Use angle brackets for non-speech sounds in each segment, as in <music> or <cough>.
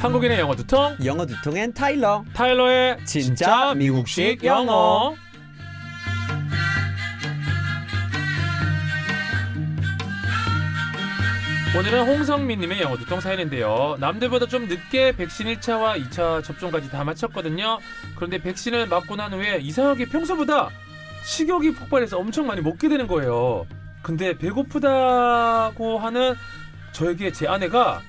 한국인의 영어 두통 영어 두통엔 타일러. 타일러의 진짜 진짜 미국식 영어. 오늘은 홍성민님의 영어 두통 사연인데요. 남들보다 좀 늦게 백신 1차와 2차 접종까지 다 마쳤거든요. 그런데 백신을 맞고 난 후에 이상하게 평소보다 식욕이 폭발해서 엄청 많이 먹게 되는 거예요. 근데 배고프다고 하는 저에게 제 아내가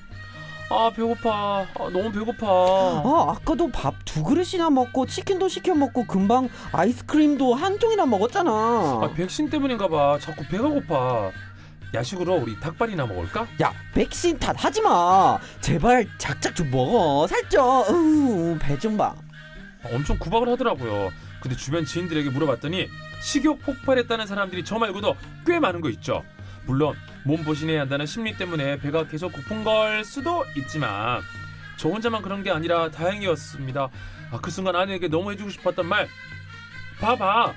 아 배고파 아, 너무 배고파 아, 아까도 밥 두 그릇이나 먹고 치킨도 시켜 먹고 금방 아이스크림도 한 통이나 먹었잖아. 아, 백신 때문인가 봐. 자꾸 배가 고파. 야식으로 우리 닭발이나 먹을까? 야, 백신 탓 하지 마. 제발 작작 좀 먹어. 살쪄. 배 좀 봐. 아, 엄청 구박을 하더라고요. 근데 주변 지인들에게 물어봤더니 식욕 폭발했다는 사람들이 저 말고도 꽤 많은 거 있죠. 물론 몸 보신해야 한다는 심리 때문에 배가 계속 고픈 걸 수도 있지만 저 혼자만 그런 게 아니라 다행이었습니다. 아, 그 순간 아내에게 너무 해주고 싶었던 말 봐봐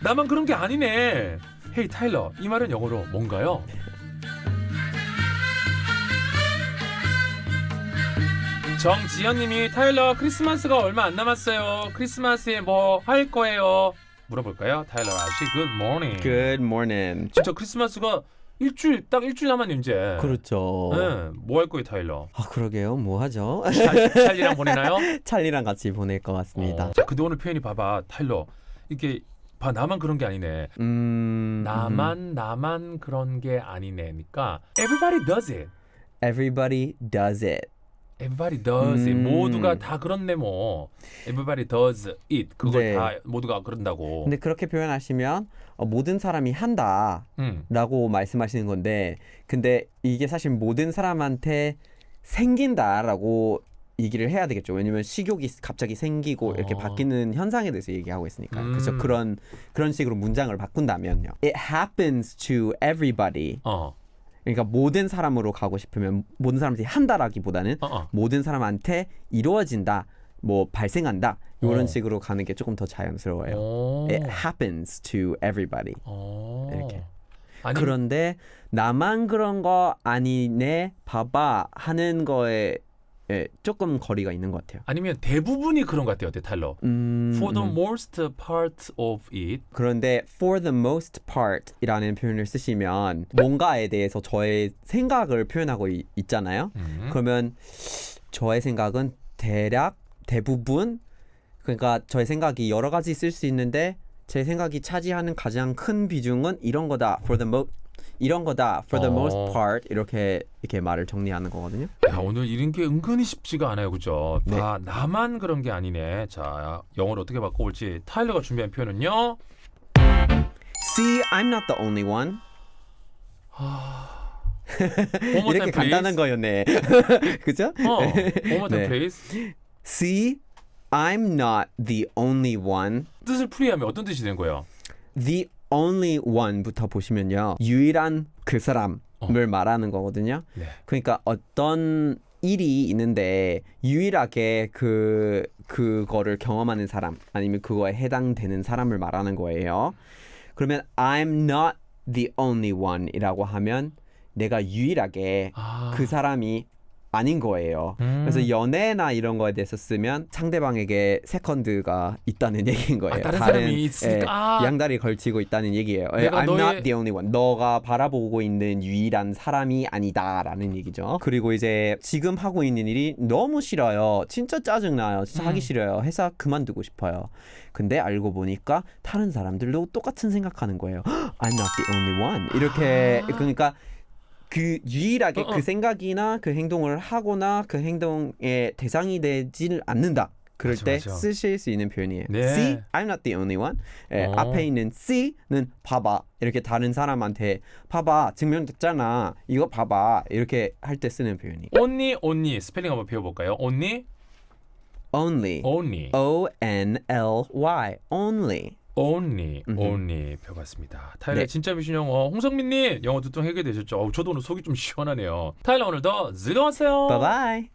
나만 그런 게 아니네. 헤이 타일러 이 말은 영어로 뭔가요? 정지현님이 타일러 크리스마스가 얼마 안 남았어요. 크리스마스에 뭐 할 거예요? 물어볼까요? 타일러 아씨 good morning. Good morning. 진짜 크리스마스가 일주일 딱 일주일 남았네 이제. 그렇죠. 네, 뭐할 거예요 타일러? 아, 그러게요. 뭐 하죠? 찰- 찰리랑 보내나요? <laughs> 찰리랑 같이 보낼 것 같습니다. 어, 자, 근데 오늘 표현이 봐봐 타일러 이게 봐 나만 그런 게 아니네. 음. 나만 나만 그런 게 아니네니까 everybody does it. Everybody does it. Everybody does it. 음. 모두가 다 그렇네 뭐. Everybody does it. 그걸 네. 다 모두가 그런다고. 근데 그렇게 표현하시면 어, 모든 사람이 한다. 음. 라고 말씀하시는 건데 근데 이게 사실 모든 사람한테 생긴다라고 얘기를 해야 되겠죠. 왜냐면 식욕이 갑자기 생기고 이렇게 어. 바뀌는 현상에 대해서 얘기하고 있으니까. 음. 그래서 그런 그런 식으로 문장을 바꾼다면요. It happens to everybody. 어. 그러니까 모든 사람으로 가고 싶으면 모든 사람들이 한다라기보다는 어. 어. 모든 사람한테 이루어진다. 뭐 발생한다. 이런 어. 식으로 가는 게 조금 더 자연스러워요. 오. It happens to everybody. 어. 이렇게. 아니 그런데 나만 그런 거 아니네 봐봐 하는 거에 예, 조금 거리가 있는 것 같아요. 아니면 대부분이 그런 것 같아요, 타일러. 음, For the 음. most part of it. 그런데 for the most part이라는 표현을 쓰시면 뭔가에 대해서 저의 생각을 표현하고 이- 있잖아요. 음. 그러면 저의 생각은 대략 대부분 그러니까 저의 생각이 여러 가지 있을 수 있는데 제 생각이 차지하는 가장 큰 비중은 이런 거다. For the mo 이런 거다. For the 어. most part 이렇게 이렇게 말을 정리하는 거거든요. 야, 오늘 이런 게 은근히 쉽지가 않아요, 그죠? 네. 다 나만 그런 게 아니네. 자, 영어로 어떻게 바꿔볼지 타일러가 준비한 표현은요. See, I'm not the only one. <laughs> One more 이렇게 time. 간단한 거였네. <laughs> 그죠? 어, one more <laughs> time, 네. please. See, I'm not the only one. 뜻을 풀이하면 어떤 뜻이 되는 거예요? The only one부터 보시면요. 유일한 그 사람을 어. 말하는 거거든요. 네. 그러니까 어떤 일이 있는데 유일하게 그 그거를 경험하는 사람 아니면 그거에 해당되는 사람을 말하는 거예요. 그러면 I'm not the only one이라고 하면 내가 유일하게 아, 그 사람이 아닌 거예요. 음. 그래서 연애나 이런 거에 대해서 쓰면 상대방에게 세컨드가 있다는 <laughs> 얘기인 거예요. 아, 다른 사람이 있으니까. 예, 아. 양다리 걸치고 있다는 얘기예요. 예, I'm 너의- not the only one. 너가 바라보고 있는 유일한 사람이 아니다라는 얘기죠. 그리고 이제 지금 하고 있는 일이 너무 싫어요. 진짜 짜증나요. 진짜 음. 하기 싫어요. 회사 그만두고 싶어요. 근데 알고 보니까 다른 사람들도 똑같은 생각하는 거예요. <gasps> I'm not the only one. 이렇게 아. 그러니까 그 유일하게 어, 어. 그 생각이나 그 행동을 하거나 그 행동의 대상이 되지를 않는다. 그럴 맞아, 때 맞아. 쓰실 수 있는 표현이에요. 네. See, I'm not the only one. 예, 어. 앞에 있는 see는 봐봐. 이렇게 다른 사람한테 봐봐 증명됐잖아. 이거 봐봐. 이렇게 할 때 쓰는 표현이. only, only 스펠링 한번 배워볼까요? only, Only. only, O N L Y. Only. only, only 배웠습니다. 타일러 네. 진짜 미신 영어 홍성민님 영어 두통 해결되셨죠? 어우, 저도 오늘 속이 좀 시원하네요. 타일러 오늘도 즐거웠어요. 바이바이.